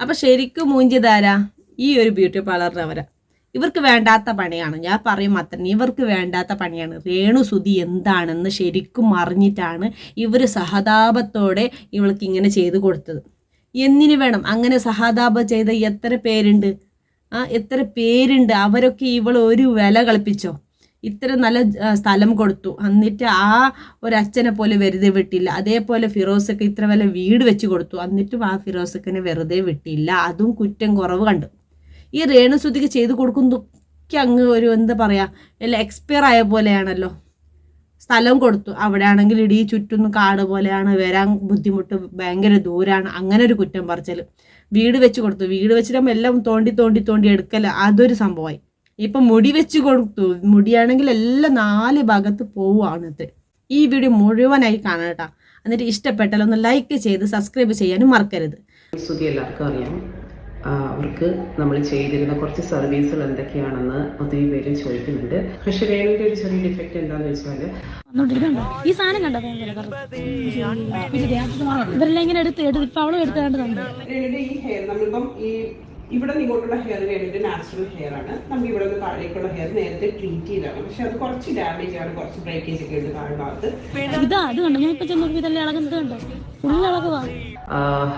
അപ്പം ശരിക്കും മൂഞ്ചിതാരാ? ഈ ഒരു ബ്യൂട്ടി പാർലറിനവരാ ഇവർക്ക് വേണ്ടാത്ത പണിയാണ്. ഞാൻ പറയും മാത്രം ഇവർക്ക് വേണ്ടാത്ത പണിയാണ്. രേണു സുതി എന്താണെന്ന് ശരിക്കും അറിഞ്ഞിട്ടാണ് ഇവർ സഹതാപത്തോടെ ഇവൾക്ക് ഇങ്ങനെ ചെയ്തു കൊടുത്തത്. എന്തിനു വേണം? അങ്ങനെ സഹതാപം ചെയ്ത എത്ര പേരുണ്ട്? ആ എത്ര പേരുണ്ട്? അവരൊക്കെ ഇവൾ ഒരു വില കളിപ്പിച്ചോ ഇത്ര നല്ല സ്ഥലം കൊടുത്തു. എന്നിട്ട് ആ ഒരു അച്ഛനെ പോലെ വെറുതെ വിട്ടില്ല. അതേപോലെ ഫിറോസൊക്കെ ഇത്ര വല്ല വീട് വെച്ച് കൊടുത്തു. എന്നിട്ടും ആ ഫിറോസക്കിനെ വെറുതെ വിട്ടില്ല. അതും കുറ്റം കുറവ് കണ്ടു. ഈ രേണുസുതിക്ക് ചെയ്തു കൊടുക്കുന്നതൊക്കെ അങ്ങ് ഒരു എന്താ പറയുക എല്ലാം എക്സ്പയർ ആയ പോലെയാണല്ലോ. സ്ഥലം കൊടുത്തു. അവിടെ ആണെങ്കിൽ ഇടീ ചുറ്റും കാട് പോലെയാണ്. വരാൻ ബുദ്ധിമുട്ട് ഭയങ്കര ദൂരാണ്. അങ്ങനെ ഒരു കുറ്റം പറച്ചൽ വീട് വെച്ച് കൊടുത്തു. വീട് വെച്ചിട്ടാകുമ്പോൾ എല്ലാം തോണ്ടി തോണ്ടി തോണ്ടി എടുക്കല. അതൊരു സംഭവമായി. ഇപ്പം മുടി വെച്ച് കൊടുത്തു. മുടിയാണെങ്കിൽ എല്ലാം നാല് ഭാഗത്ത് പോവുകയാണത് ഈ വീഡിയോ മുഴുവനായി കാണാം കേട്ടോ. എന്നിട്ട് ഇഷ്ടപ്പെട്ടാൽ ഒന്ന് ലൈക്ക് ചെയ്ത് സബ്സ്ക്രൈബ് ചെയ്യാനും മറക്കരുത്. സുഖി എല്ലാവർക്കും അറിയാം. അവർക്ക് നമ്മൾ ചെയ്തിരുന്ന കുറച്ച് സർവീസുകൾ എന്തൊക്കെയാണെന്ന് ഒത്തിരി പേര് ചോദിക്കുന്നുണ്ട്. പക്ഷെ ഒരു ചെറിയ ഡിഫക്റ്റ് എന്താണെന്ന് വെച്ചാൽ ഈ സാധനം കണ്ടോ. ഇവരെല്ലാം ഇങ്ങനെ എടുത്ത് എടുത്ത് ഇപ്പൊ അവളും എടുത്ത് കണ്ടതുണ്ട് രേണുവിന്റെ ഈ ഹെയർ നമ്മളിപ്പം ഈ ഇവിടെ നിന്ന് ഇങ്ങോട്ടുള്ള ഹെയർ രേണുവിന്റെ നാച്ചുറൽ ഹെയർ ആണ്. നമ്മൾ ഇവിടെ നിന്ന് താഴേക്കുള്ള ഹെയർ നേരത്തെ ട്രീറ്റ് ചെയ്തതാണ്. പക്ഷെ അത് കുറച്ച് ഡാമേജ് ആണ് കുറച്ച് ബ്രേക്കേജ് ഒക്കെ ഉണ്ട് താഴെ ഭാഗത്ത്. ഇതാ അത് കണ്ടോ? ഞാൻ ഇപ്പൊ ഇതെല്ലാം ഇളകുന്നത് കണ്ടോ? ഫുൾ ഇളകുവാ.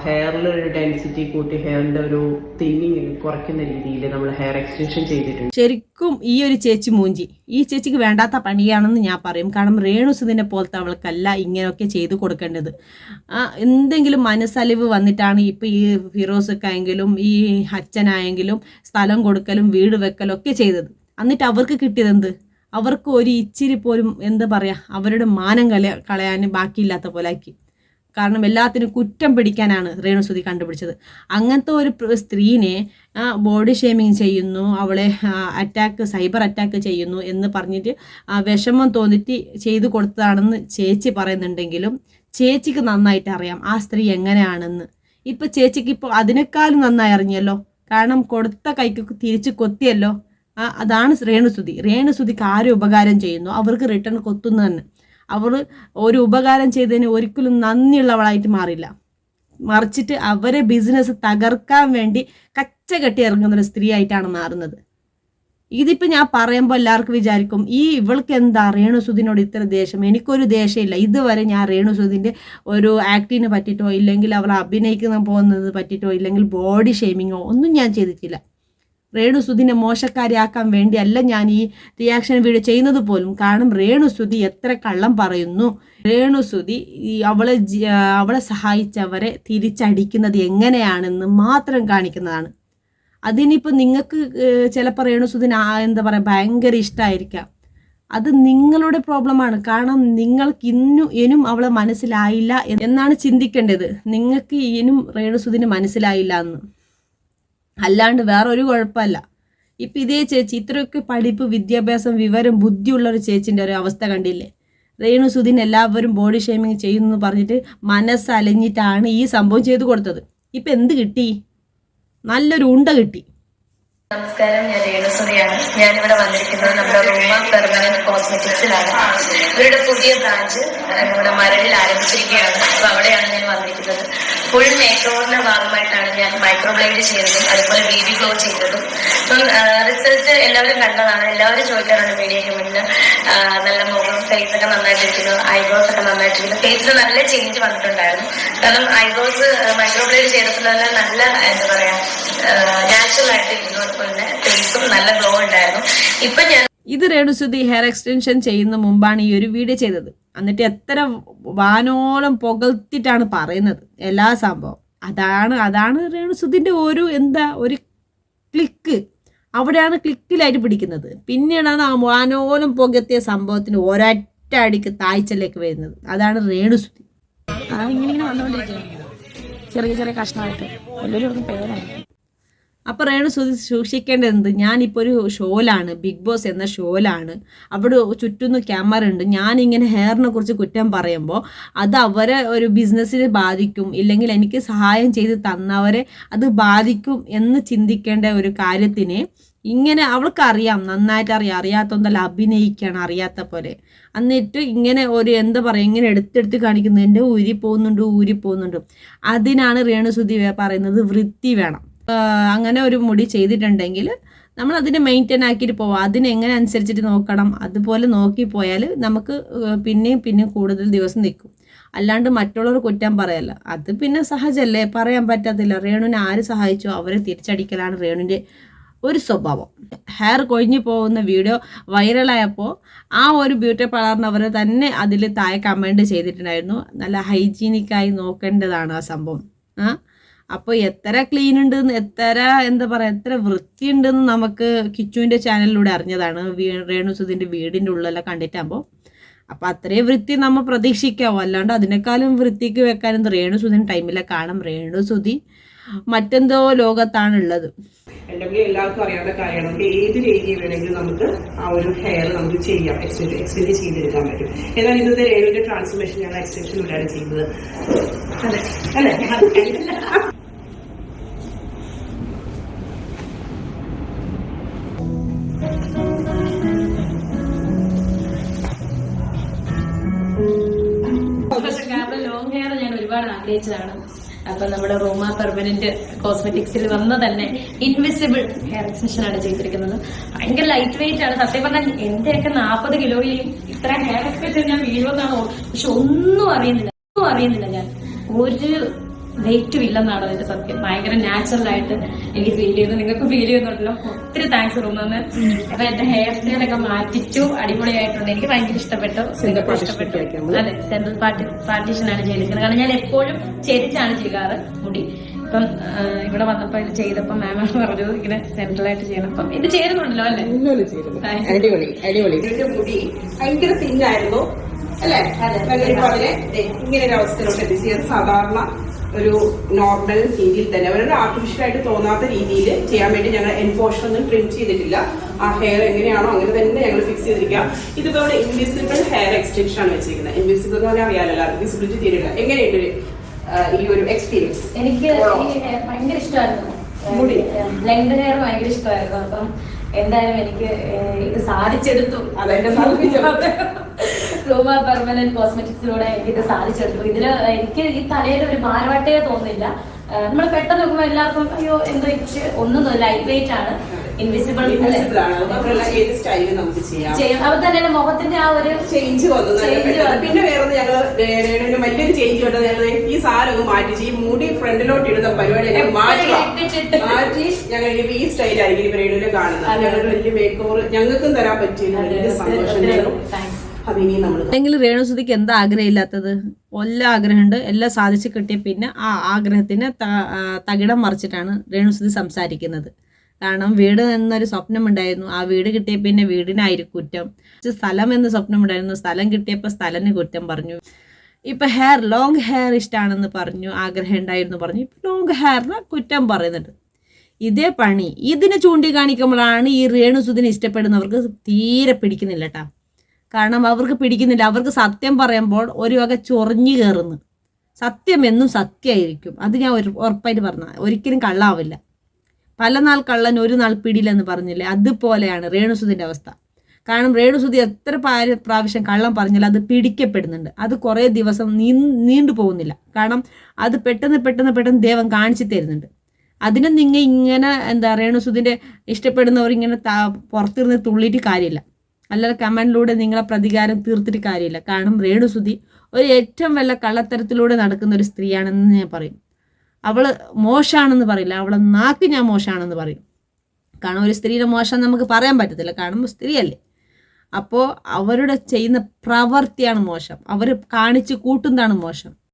ഹെയറിൽ ഒരു ഡെൻസിറ്റി കൂട്ടി ഹെയറിന്റെ ഒരു തിന്നിങ് കുറയ്ക്കുന്ന രീതിയിൽ നമ്മൾ ഹെയർ എക്സ്റ്റൻഷൻ ചെയ്തിട്ടുണ്ട്. ശരിക്കും ഈ ഒരു ചേച്ചി മൂഞ്ചി. ഈ ചേച്ചിക്ക് വേണ്ടാത്ത പണിയാണെന്ന് ഞാൻ പറയും. കാരണം രേണുസുദിനെ പോലത്തെ അവൾക്കല്ല ഇങ്ങനെയൊക്കെ ചെയ്തു കൊടുക്കേണ്ടത്. എന്തെങ്കിലും മനസ്സലിവ് വന്നിട്ടാണ് ഇപ്പം ഈ ഫിറോസൊക്കെ ആയെങ്കിലും ഈ അച്ഛനായെങ്കിലും സ്ഥലം കൊടുക്കലും വീട് വെക്കലും ഒക്കെ ചെയ്തത്. എന്നിട്ട് അവർക്ക് കിട്ടിയത് എന്ത് അവർക്ക് ഒരു ഇച്ചിരി പോലും എന്താ പറയാ അവരുടെ മാനം കളയ കളയാൻ ബാക്കിയില്ലാത്ത പോലെ ആക്കി കാരണം എല്ലാത്തിനും കുറ്റം പിടിക്കാനാണ് രേണുസുതി കണ്ടുപിടിച്ചത്. അങ്ങനത്തെ ഒരു സ്ത്രീനെ ബോഡി ഷേമിങ് ചെയ്യുന്നു അവളെ അറ്റാക്ക് സൈബർ അറ്റാക്ക് ചെയ്യുന്നു എന്ന് പറഞ്ഞിട്ട് വിഷമം തോന്നിട്ട് ചെയ്തു കൊടുത്തതാണെന്ന് ചേച്ചി പറയുന്നുണ്ടെങ്കിലും ചേച്ചിക്ക് നന്നായിട്ട് അറിയാം ആ സ്ത്രീ എങ്ങനെയാണെന്ന്. ഇപ്പം ചേച്ചിക്ക് ഇപ്പോൾ അതിനേക്കാളും നന്നായി അറിഞ്ഞല്ലോ. കാരണം കൊടുത്ത കൈക്ക് തിരിച്ച് കൊത്തിയല്ലോ. അതാണ് രേണുസുതി രേണുസുതിക്ക് ആരും ഉപകാരം ചെയ്യുന്നു. അവർക്ക് റിട്ടേൺ കൊത്തുന്നു തന്നെ. അവർ ഒരു ഉപകാരം ചെയ്തതിന് ഒരിക്കലും നന്ദിയുള്ളവളായിട്ട് മാറില്ല മറിച്ചിട്ട് അവരെ ബിസിനസ് തകർക്കാൻ വേണ്ടി കച്ച കെട്ടി ഇറങ്ങുന്ന ഒരു സ്ത്രീ ആയിട്ടാണ് മാറുന്നത്. ഇതിപ്പോൾ ഞാൻ പറയുമ്പോൾ എല്ലാവർക്കും വിചാരിക്കും ഈ ഇവൾക്ക് എന്താ രേണുസുദിനോട് ഇത്ര ദേഷ്യം? എനിക്കൊരു ദേഷ്യമില്ല. ഇതുവരെ ഞാൻ രേണുസുദിന്റെ ഒരു ആക്ടിനെ പറ്റിയിട്ടോ ഇല്ലെങ്കിൽ അവൾ അഭിനയിക്കുന്ന പോകുന്നത് പറ്റിയിട്ടോ ഇല്ലെങ്കിൽ ബോഡി ഷെയ്മിങ്ങോ ഒന്നും ഞാൻ ചെയ്തിട്ടില്ല. രേണുസുദിനെ മോശക്കാരിയാക്കാൻ വേണ്ടിയല്ല ഞാൻ ഈ റിയാക്ഷൻ വീഡിയോ ചെയ്യുന്നത് പോലും. കാരണം രേണുസുതി എത്ര കള്ളം പറയുന്നു. രേണുസുതി ഈ അവളെ അവളെ സഹായിച്ചവരെ തിരിച്ചടിക്കുന്നത് എങ്ങനെയാണെന്ന് മാത്രം കാണിക്കുന്നതാണ്. അതിനിപ്പോൾ നിങ്ങൾക്ക് ചിലപ്പോൾ രേണുസുദിന് ആ എന്താ പറയുക ഭയങ്കര ഇഷ്ടമായിരിക്കാം അത് നിങ്ങളുടെ പ്രോബ്ലമാണ്. കാരണം നിങ്ങൾക്ക് ഇന്നും ഇനും അവളെ മനസ്സിലായില്ല എന്നാണ് ചിന്തിക്കേണ്ടത്. നിങ്ങൾക്ക് ഇനും രേണുസുദിന് മനസ്സിലായില്ല എന്ന്. അല്ലാണ്ട് വേറൊരു കുഴപ്പമല്ല. ഇപ്പം ഇതേ ചേച്ചി ഇത്രയൊക്കെ പഠിപ്പ് വിദ്യാഭ്യാസം വിവരം ബുദ്ധിയുള്ള ഒരു ചേച്ചിന്റെ ഒരു അവസ്ഥ കണ്ടില്ലേ? റേണു സുധിൻ എല്ലാവരും ബോഡി ഷേമിങ് ചെയ്യുന്നു പറഞ്ഞിട്ട് മനസ്സലഞ്ഞിട്ടാണ് ഈ സംഭവം ചെയ്തു കൊടുത്തത്. ഇപ്പം എന്ത് കിട്ടി? നല്ലൊരു ഉണ്ട കിട്ടി. നമസ്കാരം ഞാൻ രേണുസുറിയാണ് ഞാനിവിടെ വന്നിരിക്കുന്നത് നമ്മുടെ റൂമ പെർമനന്റ് കോസ്മെറ്റിക്സിലാണ് ഇവരുടെ പുതിയ ബ്രാഞ്ച് നമ്മുടെ മരടിൽ ആരംഭിച്ചിരിക്കുകയാണ്. അപ്പൊ അവിടെയാണ് ഞാൻ വന്നിരിക്കുന്നത്. ഫുൾ മേക്ക് ഓവറിന്റെ ഭാഗമായിട്ടാണ് ഞാൻ മൈക്രോ മൈക്രോബ്ലേഡ് ചെയ്തതും അതുപോലെ ബേബി ഗ്ലോ ചെയ്തതും. അപ്പം റിസൾട്ട് എല്ലാവരും കണ്ടതാണ്. എല്ലാവരും ചോദിക്കാറുണ്ട് മീഡിയയ്ക്ക് മുന്നിൽ നല്ല മുഖം ഫേസ് ഒക്കെ നന്നായിട്ടിരിക്കുന്നു ഐബ്രോസ് ഒക്കെ നന്നായിട്ടിരിക്കുന്നു. ഫേസിൽ നല്ല ചേഞ്ച് വന്നിട്ടുണ്ടായിരുന്നു. കാരണം ഐബ്രോസ് മൈക്രോബ്ലേഡ് ചെയ്തപ്പോൾ തന്നെ നല്ല എന്താ പറയാ നാച്ചുറൽ ആയിട്ടിരുന്നു അതുപോലെ തന്നെ ഫേസും നല്ല ഗ്ലോ ഉണ്ടായിരുന്നു. ഇപ്പൊ ഞാൻ ഇത് രേണുസുതി ഹെയർ എക്സ്റ്റൻഷൻ ചെയ്യുന്ന മുമ്പാണ് ഈ ഒരു വീഡിയോ ചെയ്തത്. എന്നിട്ട് എത്ര വാനോളം പുകഴ്ത്തിട്ടാണ് പറയുന്നത്. എല്ലാ സംഭവം. അതാണ് അതാണ് രേണുസുതിന്റെ ഒരു എന്താ ഒരു ക്ലിക്ക് അവിടെയാണ് ക്ലിക്കിലായിട്ട് പിടിക്കുന്നത്. പിന്നീടാണ് ആ മാനോലം പുകത്തിയ സംഭവത്തിന് ഒരൊറ്റ അടിക്ക് താഴ്ചയിലേക്ക് വരുന്നത്. അതാണ് രേണുസുതി ഇങ്ങനെ ഇങ്ങനെ വന്നോണ്ടിരിക്കുക ചെറിയ ചെറിയ കഷ്ണമായിട്ട്. വലിയൊരു പേരാണ്. അപ്പോൾ റേണു സൂക്ഷിക്കേണ്ടത് എന്ത് ഞാനിപ്പോൾ ഒരു ഷോയിലാണ് ബിഗ് ബോസ് എന്ന ഷോയിലാണ് അവിടെ ചുറ്റുന്ന ക്യാമറ ഉണ്ട്. ഞാനിങ്ങനെ ഹെയറിനെ കുറിച്ച് കുറ്റം പറയുമ്പോൾ അത് അവരെ ഒരു ബിസിനസ്സിനെ ബാധിക്കും ഇല്ലെങ്കിൽ എനിക്ക് സഹായം ചെയ്ത് തന്നവരെ അത് ബാധിക്കും എന്ന് ചിന്തിക്കേണ്ട ഒരു കാര്യത്തിന് ഇങ്ങനെ അവൾക്ക് അറിയാം നന്നായിട്ട് അറിയാം അറിയാത്തതല്ല അഭിനയിക്കണം അറിയാത്ത പോലെ. എന്നിട്ട് ഇങ്ങനെ ഒരു എന്താ പറയുക ഇങ്ങനെ എടുത്തെടുത്ത് കാണിക്കുന്നു. എന്റെ ഊരി പോകുന്നുണ്ട് ഊരി പോകുന്നുണ്ട്. അതിനാണ് രേണുസുതി പറയുന്നത് വൃത്തി വേണം. അങ്ങനെ ഒരു മുടി ചെയ്തിട്ടുണ്ടെങ്കിൽ നമ്മൾ അതിനെ മെയിന്റെയിൻ ആക്കിയിട്ട് പോവാം. അതിനെ എങ്ങനെ അനുസരിച്ചിട്ട് നോക്കണം? അതുപോലെ നോക്കി പോയാൽ നമുക്ക് പിന്നെയും പിന്നെയും കൂടുതൽ ദിവസം നിൽക്കും. അല്ലാണ്ട് മറ്റുള്ളവർ കുറ്റം പറയല്ല. അത് പിന്നെ സഹജല്ലേ? പറയാൻ പറ്റത്തില്ല. രേണുവിനെ ആര് സഹായിച്ചോ? അവരെ തിരിച്ചടിക്കലാണ് രേണുവിന്റെ ഒരു സ്വഭാവം. ഹെയർ കൊഴിഞ്ഞു പോകുന്ന വീഡിയോ വൈറലായപ്പോൾ ആ ഒരു ബ്യൂട്ടി പാർലറിനവർ തന്നെ അതിൽ താഴെ കമന്റ് ചെയ്തിട്ടുണ്ടായിരുന്നു. നല്ല ഹൈജീനിക്കായി നോക്കേണ്ടതാണ് ആ സംഭവം. ആ? അപ്പോൾ എത്ര ക്ലീൻ ഉണ്ട് എത്ര എന്താ പറയുക എത്ര വൃത്തിയുണ്ടെന്ന് നമുക്ക് കിച്ചുവിന്റെ ചാനലിലൂടെ അറിഞ്ഞതാണ്. രേണു രേണുസുതിന്റെ വീടിന്റെ ഉള്ളിലെല്ലാം കണ്ടിട്ടാകുമ്പോൾ അപ്പം അത്രയും വൃത്തി നമ്മൾ പ്രതീക്ഷിക്കാവും? അല്ലാണ്ട് അതിനേക്കാളും വൃത്തിക്ക് വെക്കാനും ടൈമിലെ കാണും. രേണു സുധി മറ്റെന്തോ ലോകത്താണുള്ളത്. എന്റെ എല്ലാവർക്കും അറിയാത്ത കാര്യമാണ്. നമുക്ക് ഏത് രീതിയിൽ വേണമെങ്കിലും നമുക്ക് ആ ഒരു ഹെയർ നമുക്ക് ചെയ്യാം. എക്സ്റ്റെൻഡ് എക്സ്റ്റെൻഡ് ചെയ്തെടുക്കാൻ പറ്റും. എന്നാൽ ഇന്നത്തെ രേണുവിന്റെ ട്രാൻസ്ഫോർമേഷൻ ഞങ്ങൾ ഇവിടെയാണ് ചെയ്തത് അതെ അല്ലേ പക്ഷെ കാരണം ഹെയർ ഞാൻ ഒരുപാട് അപ്പൊ നമ്മുടെ റോമ പെർമനന്റ് കോസ്മെറ്റിക്സിൽ വന്ന തന്നെ ഇൻവിസിബിൾ ഹെയർ എക്സ്റ്റൻഷൻ ആണ് ചെയ്തിരിക്കുന്നത്. ഭയങ്കര ലൈറ്റ് വെയിറ്റ് ആണ്. സത്യം പറഞ്ഞാൽ എന്റെയൊക്കെ നാൽപ്പത് കിലോയിൽ ഇത്ര ഹെയർ എക്സ്റ്റൻഷൻ ഞാൻ വീഴുമെന്നാണ് പക്ഷെ ഒന്നും അറിയുന്നില്ല. ഒന്നും അറിയുന്നില്ല ഞാൻ. ഒരു വെയിറ്റും ഇല്ലെന്നാണ് അതിന്റെ സത്യം. ഭയങ്കര നാച്ചുറൽ ആയിട്ട് എനിക്ക് ഫീൽ ചെയ്യുന്നു. നിങ്ങൾക്ക് ഫീൽ ചെയ്യുന്നുണ്ടല്ലോ. ഒത്തിരി താങ്ക്സ് റൂമെന്ന് അപ്പൊ എന്റെ ഹെയർ സ്റ്റൈൽ ഒക്കെ മാറ്റിച്ചു. അടിപൊളിയായിട്ടുണ്ട്. എനിക്ക് ഭയങ്കര ഇഷ്ടപ്പെട്ടു. ഇഷ്ടപ്പെട്ടു. അതെ സെൻട്രൽ പാർട്ടി പാർട്ടീഷനാണ് ചെയ്തിരിക്കുന്നത്. കാരണം ഞാൻ എപ്പോഴും ചെരിച്ചാണ് ചെയ്യാറ് മുടി. ഇപ്പം ഇവിടെ വന്നപ്പോ ഇത് ചെയ്തപ്പോ മാം പറഞ്ഞു ഇങ്ങനെ സെൻട്രൽ ആയിട്ട് ചെയ്യണം. അപ്പം ഇത് ചേരുന്നുണ്ടല്ലോ അല്ലേ. അടിപൊളി അടിപൊളി. ഇതിന്റെ മുടി ഭയങ്കര തിന്നായിരുന്നു അല്ലേ? ഇങ്ങനെ ഒരു അവസ്ഥയിലോട്ട് എത്തിച്ചു ഇത് സാധാരണ ഒരു നോർമൽ രീതിയിൽ തന്നെ. അവരൊരു ആർട്ടിഫിഷ്യൽ ആയിട്ട് തോന്നാത്ത രീതിയിൽ ചെയ്യാൻ വേണ്ടി ഞങ്ങൾ എൻഫോർഷൻ ഒന്നും ട്രിം ചെയ്തിട്ടില്ല. ആ ഹെയർ എങ്ങനെയാണോ അങ്ങനെ തന്നെ ഞങ്ങൾ ഫിക്സ് ചെയ്തിരിക്കുക. ഇതിപ്പോൾ ഇൻവിസിബിൾ ഹെയർ എക്സ്റ്റൻഷൻ ആണ് വെച്ചിരിക്കുന്നത്. ഇൻവിസിബിൾ എന്ന് പറഞ്ഞാൽ അറിയാലോ വിസിബിലിറ്റി തീരില്ല എങ്ങനെയുണ്ട് ഈ ഒരു എക്സ്പീരിയൻസ് എനിക്ക് ഭയങ്കര ഇഷ്ടമായിരുന്നു. മുടി. ലെങ്ത് ഹെയർ ഭയങ്കര ഇഷ്ടമായിരുന്നു. അപ്പം എന്തായാലും എനിക്ക് ഇത് സാധിച്ചെടുത്തു. അതെന്നെ റൂമ പെർമനന്റ് കോസ്മെറ്റിക്സിലൂടെ എനിക്ക് ഇത് സാധിച്ചെടുത്തു ഇതിന് എനിക്ക് ഈ തലയിൽ ഒരു ഭാരവാട്ടേ തോന്നില്ല നമ്മൾ പെട്ടെന്ന് നോക്കുമ്പോൾ എല്ലാവർക്കും അയ്യോ എന്തോ ഇച്ച് ഒന്നും ലൈറ്റ് വെയിറ്റ് ആണ്. ഇൻവിസിബിൾ ചെയ്യാം. അപ്പൊ തന്നെ മുഖത്തിന്റെ ആ ഒരു ചേഞ്ച് വന്നു. പിന്നെ വേറെ ഞങ്ങൾ വലിയൊരു ചേഞ്ച് വന്നത് ഞങ്ങൾ ഈ സാധനം മാറ്റി ഈ മുടി ഫ്രണ്ടിലോട്ട് ഇടുന്ന പരിപാടി മാറ്റി. ഞങ്ങൾ ഇനി ഈ സ്റ്റൈലായിരിക്കും ഇപ്പൊ രേണുവിനെ കാണുന്നത്. ഞങ്ങളുടെ വലിയ മേക്ക് ഓവർ ഞങ്ങൾക്കും തരാൻ പറ്റിയ സന്തോഷം ഞങ്ങളും ഇനി നമ്മൾ അല്ലെങ്കിൽ രേണുസുതിക്ക് എന്താ ആഗ്രഹമില്ലാത്തത്? എല്ലാ ആഗ്രഹമുണ്ട്. എല്ലാം സാധിച്ചു കിട്ടിയ പിന്നെ ആ ആഗ്രഹത്തിന് തകിടം മറിച്ചിട്ടാണ് രേണുസുതി സംസാരിക്കുന്നത്. കാരണം വീട് എന്നൊരു സ്വപ്നം ഉണ്ടായിരുന്നു ആ വീട് കിട്ടിയ പിന്നെ വീടിനായിരിക്കും കുറ്റം. സ്ഥലം എന്ന സ്വപ്നം ഉണ്ടായിരുന്നു സ്ഥലം കിട്ടിയപ്പോൾ സ്ഥലത്തിന് കുറ്റം പറഞ്ഞു. ഇപ്പൊ ഹെയർ ലോങ് ഹെയർ ഇഷ്ടമാണെന്ന് പറഞ്ഞു. ആഗ്രഹം ഉണ്ടായിരുന്നു പറഞ്ഞു. ഇപ്പൊ ലോങ് ഹെയറിന് കുറ്റം പറയുന്നുണ്ട്. ഇതേ പണി. ഇതിനെ ചൂണ്ടിക്കാണിക്കുമ്പോഴാണ് ഈ രേണുസുദിനെ ഇഷ്ടപ്പെടുന്നവർക്ക് തീരെ പിടിക്കുന്നില്ല കേട്ടാ കാരണം അവർക്ക് പിടിക്കുന്നില്ല. അവർക്ക് സത്യം പറയുമ്പോൾ ഒരു വക ചൊറിഞ്ഞു കയറുന്നു സത്യം എന്നും സത്യമായിരിക്കും. അത് ഞാൻ ഒരു ഉറപ്പായിട്ട് പറഞ്ഞ ഒരിക്കലും കള്ളാവില്ല. പല നാൾ കള്ളൻ ഒരു നാൾ പിടിയില്ലെന്ന് പറഞ്ഞില്ലേ? അതുപോലെയാണ് രേണുസുതിന്റെ അവസ്ഥ. കാരണം രേണുസുതി എത്ര പാര- പ്രാവശ്യം കള്ളം പറഞ്ഞാൽ അത് പിടിക്കപ്പെടുന്നുണ്ട്. അത് കുറേ ദിവസം നീണ്ടു പോകുന്നില്ല. കാരണം അത് പെട്ടെന്ന് പെട്ടെന്ന് പെട്ടെന്ന് ദൈവം കാണിച്ചു തരുന്നുണ്ട്. അതിനെ നിങ്ങൾ ഇങ്ങനെ എന്താ രേണുസുതിന്റെ ഇഷ്ടപ്പെടുന്നവർ ഇങ്ങനെ പുറത്തിരുന്ന് തുള്ളിയിട്ട് കാര്യമില്ല. അല്ലാതെ കമന്റിലൂടെ നിങ്ങളെ പ്രതികാരം തീർത്തിട്ട് കാര്യമില്ല. കാരണം രേണുസുതി ഒരു ഏറ്റവും വല്ല കള്ളത്തരത്തിലൂടെ നടക്കുന്ന ഒരു സ്ത്രീയാണെന്ന് ഞാൻ പറയും. അവൾ മോശമാണെന്ന് പറയില്ല. അവളെ നാക്ക് ഞാൻ മോശമാണെന്ന് പറയും. കാരണം ഒരു സ്ത്രീയുടെ മോശം നമുക്ക് പറയാൻ പറ്റത്തില്ല. കാരണം സ്ത്രീയല്ലേ. അപ്പോൾ അവരുടെ ചെയ്യുന്ന പ്രവൃത്തിയാണ് മോശം. അവർ കാണിച്ച് കൂട്ടുന്നതാണ് മോശം.